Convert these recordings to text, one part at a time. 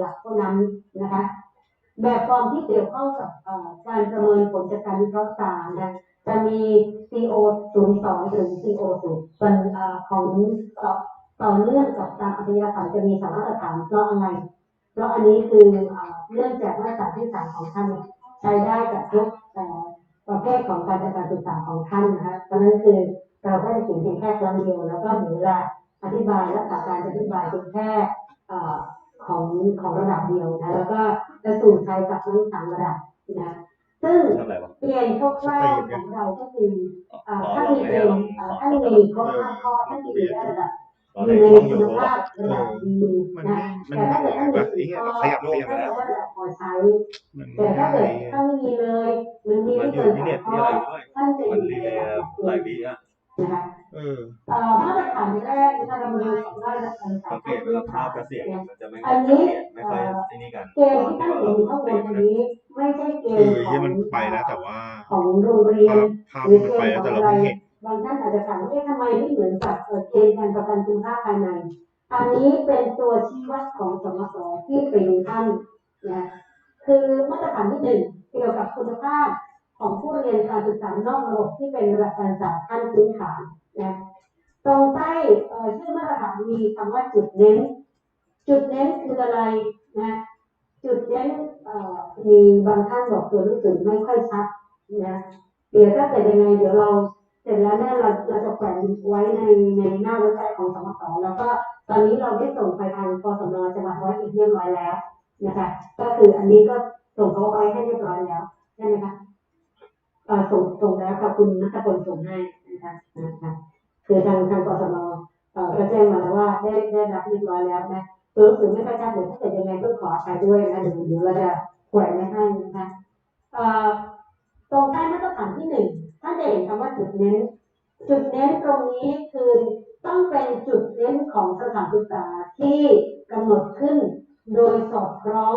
หลักเท่านั้นนะคะ แบบฟอร์มที่เกี่ยวข้องกับการประเมินผลจากการวิเคราะห์ตานะจะมี CO 0 2ถึง CO 0เป็นเอ่อของต่อต่อเนื่องกับตามอัธยาศัยจะมีสามมาตรฐานเพราะอะไร เพราะอันนี้คือเอ่อเนื่องจากมาตรฐานที่สามของท่านใช้ได้กับทุกประเภทของการจัดการศึกษาของท่านนะคะเพราะนั้นคือเราก็จะเขียนเพียงแค่ครั้งเดียวแล้วก็เหลือเวลาอธิบายและการอธิบายเพียงแค่ ของของระดับเดียวนะแล้วก็จะสู่ใช้กับทั้งสามระดับนะซึ่งทำอะไรวะเกณฑ์คร่าวๆของเราก็คือเอ่ออ๋อถ้าเรามีไม่เกได้ณลองฑ์เอ่อขอท่านมีครบห้าข้อท่านมีได้ระดับเราอได้ยู่ในลองอคุยู่ณว่าภาพระดับดีมันนะมันแต่ถ้าเกิดท่านมีแบบสี่นี้ข้อขยับขยับท่านแล้วก็จะพอใช้มันแต่ถ้าเกิดท่านไม่มีเลยหรือมีมัไม่นอเกิยู่นที่สาเน็มตข้ที่ออะไรด้วยท่านจะอมันยู่ในเรียระดับหลายวิอะ นะคะเออเอ่อมาตรฐานแรกนะคะเรามาดูของมาตรฐานสังเกตว่าภาพกับเสียงมันจะไม่อันนี้ไม่ค่อยไอ้นี่กันเกณฑ์ที่ท่านเห็นอยู่ข้างบนอันนี้ไม่ใช่เกคืณอฑ์ขอที่งมันไปแล้วแต่ว่าของโรงเรียภานพภาพมันไปแล้วแต่เราไม่เห็นบางท่านอาจจะถามว่าเอ๊ะทำไมไม่เหมือนกับเอ่อเกณฑ์การประกันคุณภาพภายในอันนี้เป็นตัวชี้วัดของสมสที่เป็นท่านนะคือมาตรฐานที่หนึ่งเกี่ยวกับคุณภาพ ของผู้เรียนการศึกษานอกระบบที่เป็นระดับการศึกษาขั้นพื้นฐานนะตรงใต้ชื่อมาตรฐานมีคำว่าจุดเน้น จุดเน้นคืออะไรนะจุดเน้นมีบางท่านบอกตัวหนังสือไม่ค่อยชัดนะเดี๋ยวถ้าเกิดยังไงเดี๋ยวเราเสร็จแล้วเนี่ยเราเราจะแขวนไว้ในในหน้าเว็บไซต์ของสมสแล้วก็ตอนนี้เราได้ส่งไปทางกสมจังหวัดร้อยเอ็ดเรียบร้อยแล้วนะคะก็คืออันนี้ก็ส่งเขาไปให้เรียบร้อยแล้วใช่ไหมคะ ส่งส่งแล้วค่ะคุณนัทพลส่งให้นะคะนะคะคือทางทางกสมอก็แจ้งมาแล้วว่าได้ได้รับเรียบร้อยแล้วนะตัวหนังสือไม่ค่อยชัดเดี๋ยวถ้าเกิดยังไงต้องขออภัยด้วยนะเดี๋ยวเดี๋ยวเราจะแขวนไว้ให้นะคะเอ่อตรงใต้มาตรฐานที่หนึ่งท่านจะเห็นคำว่าจุดเน้น จุดเน้นตรงนี้คือต้องเป็นจุดเน้นของสถานศึกษาที่กำหนดขึ้น โดยสอดคล้อง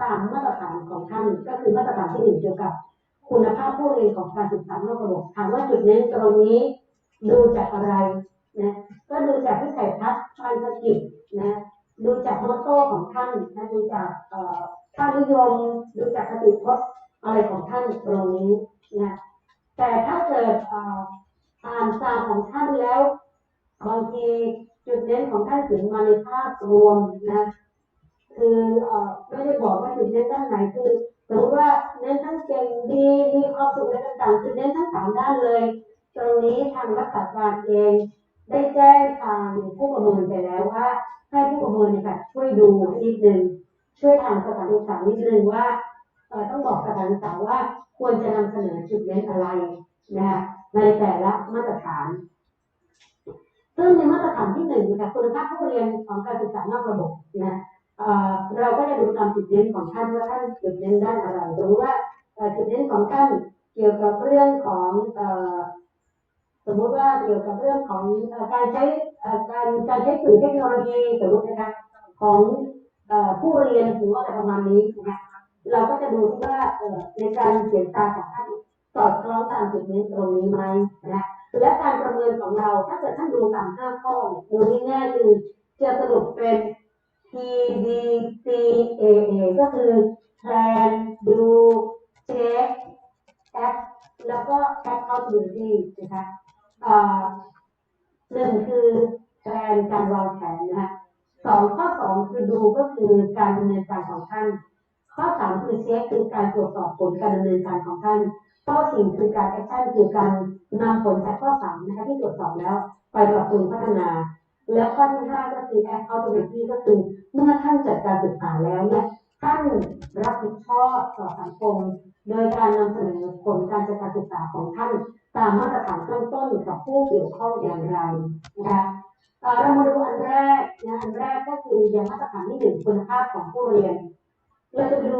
ตามมาตรฐานของท่านก็คือมาตรฐานที่หนึ่งเกี่ยวกับ คุณภาพผู้เรียนของการศึกษานอกระบบถามว่าจุดเน้นตรงนี้ดูจากอะไรนะก็ดูจากวิสัยทัศน์การสกิจนะดูจากมโต้ของท่านนะดูจากเอ่อค่านิยม ดูจากคติพจน์อะไรของท่านตรงนี้นะแต่ถ้าเกิดเอ่อ่านตามของท่านแล้วบางทีจุดเน้นของท่านถึงมาในภาพรวมนะคือเอ่อไม่ได้บอกว่าจุดเน้นด้านไหนคือ สมมติว่าเน้นทั้งเก่งดีมีความสุขในต่างๆคือเน้นทั้งสามด้านเลย ตรงนี้ทางรักษาการเองได้แจ้งทางผู้ประเมินไปแล้วว่า ให้ผู้ประเมินเนี่ยค่ะช่วยดูนิดนึงช่วยทางสถานศึกษานิดนึงว่าต้องบอกสถานศึกษาว่าควรจะนำเสนอจุดเน้นอะไรนะคะในแต่ละมาตรฐาน ซึ่งในมาตรฐานที่หนึ่งนะคะคุณภาพผู้เรียนของการศึกษานอกระบบนะ เราก็จะดูตามจุดเน้นของท่านว่าท่านจุดเน้นด้านอะไรหรือว่าจุดเน้นของท่านเกี่ยวกับเรื่องของสมมุติว่าเกี่ยวกับเรื่องของการใช้การการใช้สื่อเทคโนโลยีสมมตินะคะของเอ่อผู้เรียนหรือว่าอะไรประมาณนี้นะคะเราก็จะดูว่าในการเขียนตาของท่านสอดคล้องตามจุดนี้ตรงนี้ไหมนะและการประเมินของเราถ้าเกิดท่านดูตามห้าข้อดูง่ายๆคือจะสรุปเป็น P D C A A ก็คือ plan do check act แล้วก็ accountability นะคะเอ่อหนึ่งคือแผนการวางแผนนะคะสองข้อสองคือดูก็คือการดำเนินการของท่าน ข้อสามคือเช็คคือการตรวจสอบผลการดำเนินการของท่าน ข้อสี่คือการแอคชั่นคือการนำผลจากข้อสามนะคะที่ตรวจสอบแล้ว ไปปรับปรุงพัฒนา แล้วข้อที่ห้าก็คือ accountability ก็คือเมื่อท่านจัดการศึกษาแล้วเนี่ยท่านรับผิดชอบต่อสังคมโดยการนำเสนอผลการจัดการศึกษาของท่าน ตามมาตรฐานขั้นต้นกับผู้เกี่ยวข้องอย่างไรนะคะเรามาดูอันแรกนะอันแรกก็คืออย่างมาตรฐานที่หนึ่งคุณภาพของผู้เรียน เราจะดู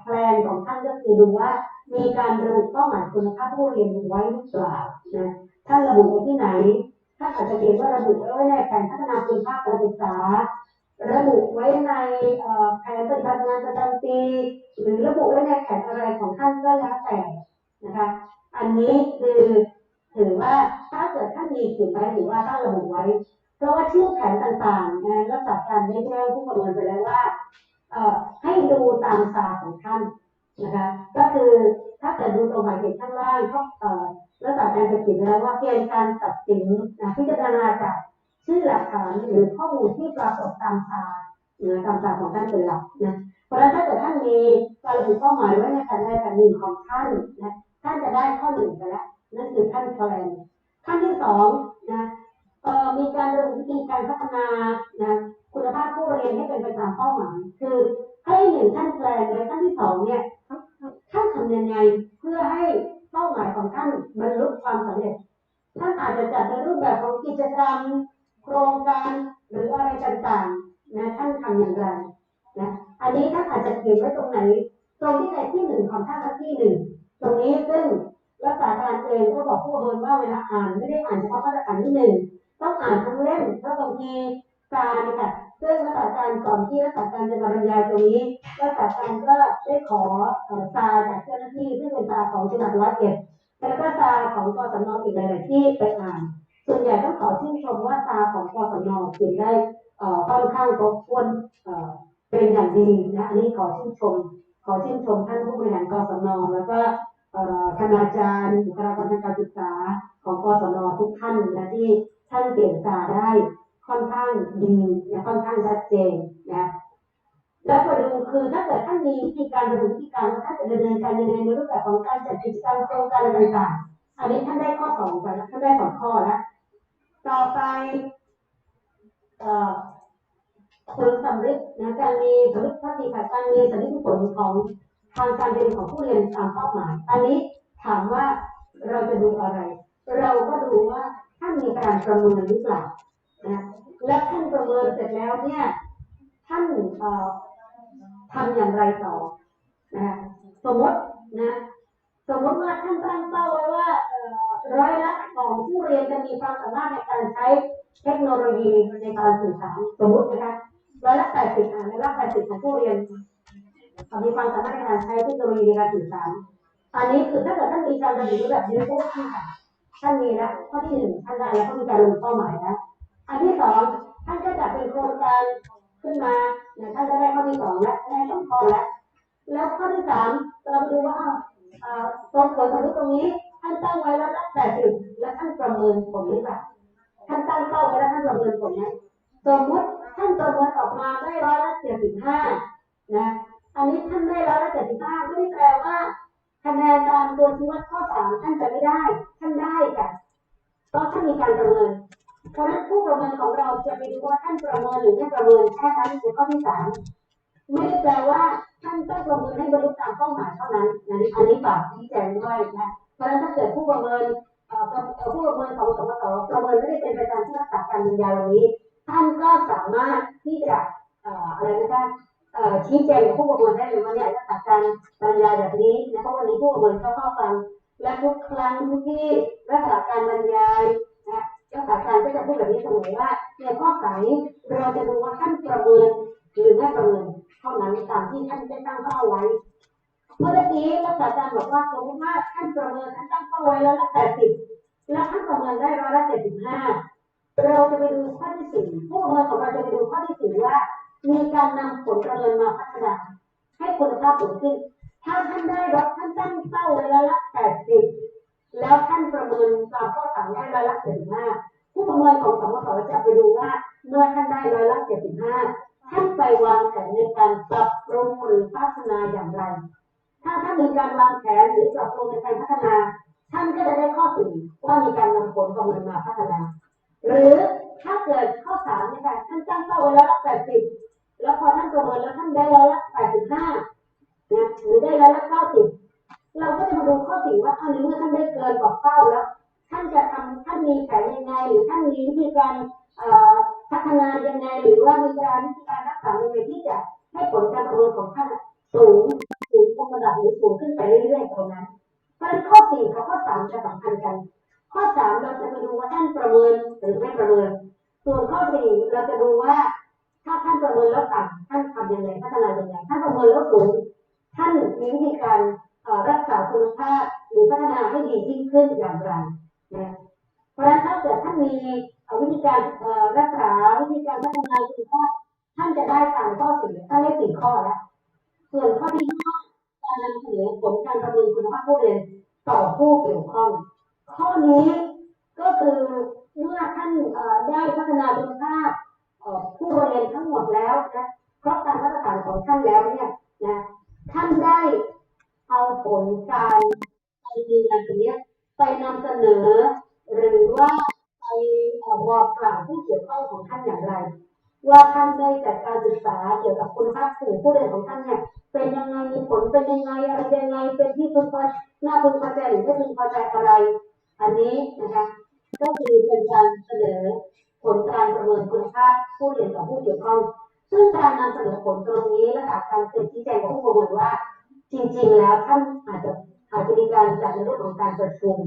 แพลนของท่านก็คือดูว่า มีการระบุเป้าหมายคุณภาพผู้เรียนไว้หรือเปล่านะท่านระบุไว้ที่ไหน ท่านอาจจะเขียนว่าระบุไว้ในแผนพัฒนาคุณภาพการศึกษา ระบุไว้ในแผนปฏิบัติงานประจำปี หรือระบุไว้ในแผนอะไรของท่านก็แล้วแต่นะคะ อันนี้คือถือว่าถ้าเกิดท่านมีเขียนไว้หรือว่าท่านระบุไว้ เพราะว่าชื่อแผนต่างๆนะรักษาการได้แจ้งผู้ประเมินไปแล้วว่าเอให้ดูตามตาของท่านนะคะ ก็คือถ้าเกิดดูตรงหมายเหตุข้างล่างก็ เอ่อรักษาการจะเขียนแล้วว่าเกณฑ์การตัดสินนะพิจารณาจากชื่อหลักฐานหรือข้อมูลที่ปรากฏตามตาเนื้อตามตาของท่านเป็นหลักนะเพราะฉะนั้นถ้าเกิดท่านมีการระบุเป้าหมายไว้ในการใดการหนึ่งของท่านนะท่านจะได้ข้อหนึ่งไปแล้วนั่นคือท่านแพลนขั้นที่สองนะเอ่อมีการระบุวิธีการพัฒนานะคุณภาพผู้เรียนให้เป็นไปตามเป้าหมายคือให้หนึ่งท่านแพลนและขั้นที่สองเนี่ยท่านทำยังไงเพื่อให้ ป้าหมายของท่านบรรลุความสำเร็จ ท่านอาจจะจัดในรูปแบบของกิจกรรม โครงการหรืออะไรต่างๆนะท่านทำอย่างไรนะอันนี้ท่านอาจจะเขียนไว้ตรงไหน ตรงที่ไหนที่หนึ่งของท่านที่หนึ่งตรงนี้ซึ่งรักษาการเองก็บอกผู้บริว่าเวลาอ่านไม่ได้อ่านเฉพาะมาตรฐานที่หนึ่งต้องอ่านทั้งเล่มเพราะบางทีการค่ะ ซึ่งรักษาการก่อนที่รักษาการจะมาบรรยายตรงนี้รักษาการก็ได้ขอตาจากเจ้าหน้าที่ซึ่งเป็นตาของจังหวัดร้อยเอ็ดแล้วก็ตาของกศนอีกหลาย ๆ ที่ไปอ่านส่วนใหญ่ต้องขอชื่นชมว่าตาของกศนเขียนได้ค่อนข้างครบถ้วนเป็นอย่างดีนะอันนี้ขอชื่นชม ขอชื่นชมท่านผู้บริหารกศนแล้วก็เอ่อคณาจารย์บุคลากรทางการศึกษาของกศนทุกท่านนะที่ท่านเปลี่ยนตาได้ ค่อนข้างดีและค่อนข้างชัดเจนนะแล้วประเด็นคือถ้าเกิดท่านมีวิธีการระบุวิธีการท่านจะดำเนินการยังไงในรูปแบบของการจัดกิจกรรมโครงการอะไรต่างๆ อันนี้ท่านได้ข้อสองไปแล้วท่านได้สองข้อแล้วต่อไปเอ่อผลสำเร็จนะการมีผลทัศน์ค่ะการมีสันนิษฐานของทางการเรียนของผู้เรียนตามเป้าหมาย อันนี้ถามว่าเราจะดูอะไร เราก็ดูว่าท่านมีการประเมินหรือเปล่า และท่านประเมินเสร็จแล้วเนี่ย ท่านทำอย่างไรต่อนะสมมตินะ สมมติว่าท่านตั้งเป้าไว้ว่าร้อยละของผู้เรียนจะมีความสามารถในการใช้เทคโนโลยีในการสื่อสารสมมตินะคะร้อยละแปดสิบในร้อยละแปดสิบของผู้เรียนมีความสามารถในการใช้เทคโนโลยีในการสื่อสารอันนี้คือถ้าเกิดท่านมีการระบุแบบนี้ได้ที่ค่ะท่านมีแล้วข้อที่หนึ่งท่านได้แล้วก็มีการลงเป้าหมายแล้ว อันที่สองท่านก็จะเป็นโครงการขึ้นมาเนี่ยท่านจะได้ข้อที่สองแล้วได้สองข้อแล้ว แล้วข้อที่สามเราดูว่าตรงผลสรุปตรงนี้ท่านตั้งไว้แล้วละแปดสิบแล้วท่านประเมินผลหรือเปล่าท่านตั้งเป้าไว้แล้วท่านประเมินผลไหมสมมติท่านประเมินออกมาได้ร้อยละเจ็ดสิบห้านะอันนี้ท่านได้ร้อยละเจ็ดสิบห้าไม่ได้แปลว่าคะแนนตามตัวชี้วัดข้อสามท่านจะไม่ได้ ท่านได้ค่ะเพราะท่านมีการประเมิน เพราะนั้นผู้ประเมินของเราจะไปดูว่าท่านประเมินหรือไม่ประเมินแค่นั้นคือข้อที่สามไม่ได้แปลว่าท่านต้องประเมินให้บรรลุตามเป้าหมายเท่านั้นนะอันนี้ฝากชี้แจงด้วยนะเพราะนั้นถ้าเกิดผู้ประเมินผู้ประเมินของสมสประเมินไม่ได้เป็นไปตามที่รักษาการบรรยายวันนี้ ท่านก็สามารถที่จะอะไรนะคะชี้แจงผู้ประเมินได้เลยว่าเนี่ยรักษาการบรรยายแบบนี้นะเพราะวันนี้ผู้ประเมินเขาเข้าฟังและทุกครั้งที่รักษาการบรรยายนะ รักษาการก็จะพูดแบบนี้เสมอว่าในข้อไหนเราจะดูว่าท่านประเมินหรือไม่ประเมินเท่านั้นตามที่ท่านได้ตั้งเป้าไว้เมื่อกี้รักษาการบอกว่าสมมติว่าท่านประเมินท่านตั้งเป้าไว้แล้วละแปดสิบแล้วท่านประเมินได้ร้อยละเจ็ดสิบห้าเราจะไปดูข้อที่สี่ผู้ประเมินของเราจะไปดูข้อที่สี่ว่า มีการนำผลประเมินมาพัฒนาให้คุณภาพสูงขึ้นถ้าท่านได้รับท่านตั้งเป้า อสามได้ร้อยละเจ็ดสิบห้าผู้ประเมินของสมสจะไปดูว่าเมื่อท่านได้ร้อยละเจ็ดสิบห้าท่านไปวางแผนในการปรับปรุงหรือพัฒนาอย่างไร ถ้าท่านมีการวางแผนหรือปรับปรุงในการพัฒนา ท่านก็จะได้ข้อสี่ว่ามีการนำผลประเมินมาพัฒนา หรือถ้าเกิดข้อสามนี่ค่ะท่านตั้งเป้าไว้แล้วละแปดสิบแล้วพอท่านประเมินแล้วท่านได้ร้อยละแปดสิบห้านะหรือได้ร้อยละเก้าสิบเราก็จะมาดูข้อสี่ว่าเอาในเมื่อท่านได้เกินกว่าเป้าแล้ว ท่านจะทำท่านมีแผนยังไงหรือท่านมีวิธีการพัฒนายังไงหรือว่ามีการวิธีการรักษายังไงที่จะให้ผลการประเมินของท่านสูงสูงระดับหรือสูงขึ้นไปเรื่อยๆตรงนั้นเพราะฉะนั้นข้อสี่กับข้อสามจะสำคัญกัน ข้อสามเราจะไปดูว่าท่านประเมินหรือไม่ประเมิน ส่วนข้อสี่เราจะดูว่า ถ้าท่านประเมินแล้วต่ำท่านทำยังไงพัฒนายังไงท่านประเมินแล้วสูงท่านมีวิธีการรักษาคุณภาพหรือพัฒนาให้ดียิ่งขึ้นอย่างไร นะเพราะฉะนั้นถ้าเกิดท่านมีวิธีการรักษาวิธีการพัฒนาคุณภาพท่านจะได้ตามข้อสี่ท่านได้สี่ข้อแล้วส่วนข้อที่ห้าการนำเสนอผลการประเมินคุณภาพผู้เรียนต่อผู้เกี่ยวข้อง ข้อนี้ก็คือเมื่อท่านได้พัฒนาคุณภาพผู้เรียนทั้งหมดแล้วนะครบตามมาตรฐานของท่านแล้วเนี่ยนะท่านได้เอาผลการไปมีงานตรงนี้ ไปนำเสนอ หรือว่าไปออบอกกล่าวผู้เกี่ยวข้องของท่านอย่างไร ว่าท่านได้จัดการศึกษาเกี่ยวกับคุณภาพสื่อผู้เรียนของท่านเนี่ยเป็นยังไงมีผลเป็นยังไงอะไรยังไงเป็นที่พึงพอน่าพึงพอใจหรือไม่พึงพอใจอะไร อันนี้นะคะก็คือเป็นการเสนอผลการประเมินคุณภาพผู้เรียนต่อผู้เกี่ยวข้องซึ่งการนำเสนอผลตรงนี้และกการเซ็นชี้แจงของผู้ประเมินว่า จริง ๆ แล้วท่านอาจจะ อาจจะมีการจัดในเรื่องของการประชุม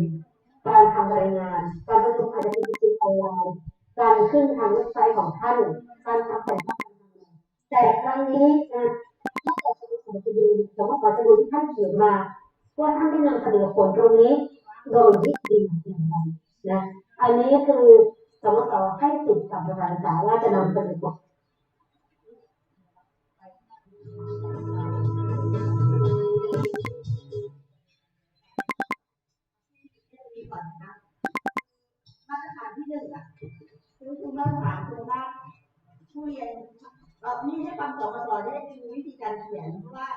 การทำรายงาน การประชุมอาจจะเป็นประชุมออนไลน์การขึ้นทางเว็บไซต์ของท่าน การทำแผนการทำงานแต่ครั้งนี้นะถ้าเราจะดูสมมติว่าขอจะดูที่ท่านเขียนมาว่าท่านได้นำเสนอผลตรงนี้โดยวิธีอย่างไรนะ อันนี้คือ สอนมาสอนได้ดูวิธีการเขียนเพราะว่า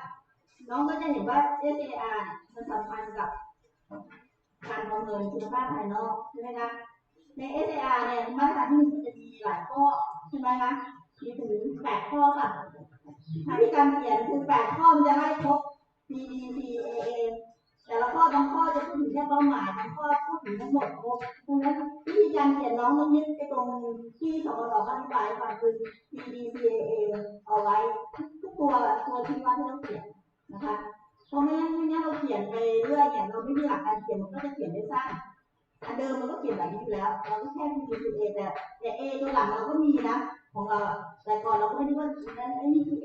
น้องก็จะเห็นว่า SAR มันสัมพันธ์กับการประเมินคุณภาพภายนอกใช่ไหมคะใน SAR เนี่ยมาตรฐานที่หนึ่งมันจะมีหลายข้อใช่ไหมคะมีถึงแปดข้อค่ะวิธีการเขียนคือแปดข้อมันจะให้ครบ B D C A A แต่ละข้อบางข้อจะพูดถึงแค่เป้าหมายบางข้อพูดถึงทั้งหมดครบดังนั้นวิธีการเขียนน้องต้องยึดไอ้ตรงที่สกสอธิบายให้ฟังคือ B D C A A เอาไว้ทุกตัวตัวที่ว่าที่เราเขียนนะคะเพราะไม่งั้นไม่งั้นเราเขียนไปเรื่อยเนี่ยเราไม่มีหลักการเขียนมันก็จะเขียนได้สั้นอันเดิมมันก็เขียนแบบนี้อยู่แล้วเราก็แค่ B D C A แต่แต่ A ตัวหลังเราก็มีนะของเราแต่ก่อนเราก็ไม่ได้ว่านนั้นไอ้นี่คือ A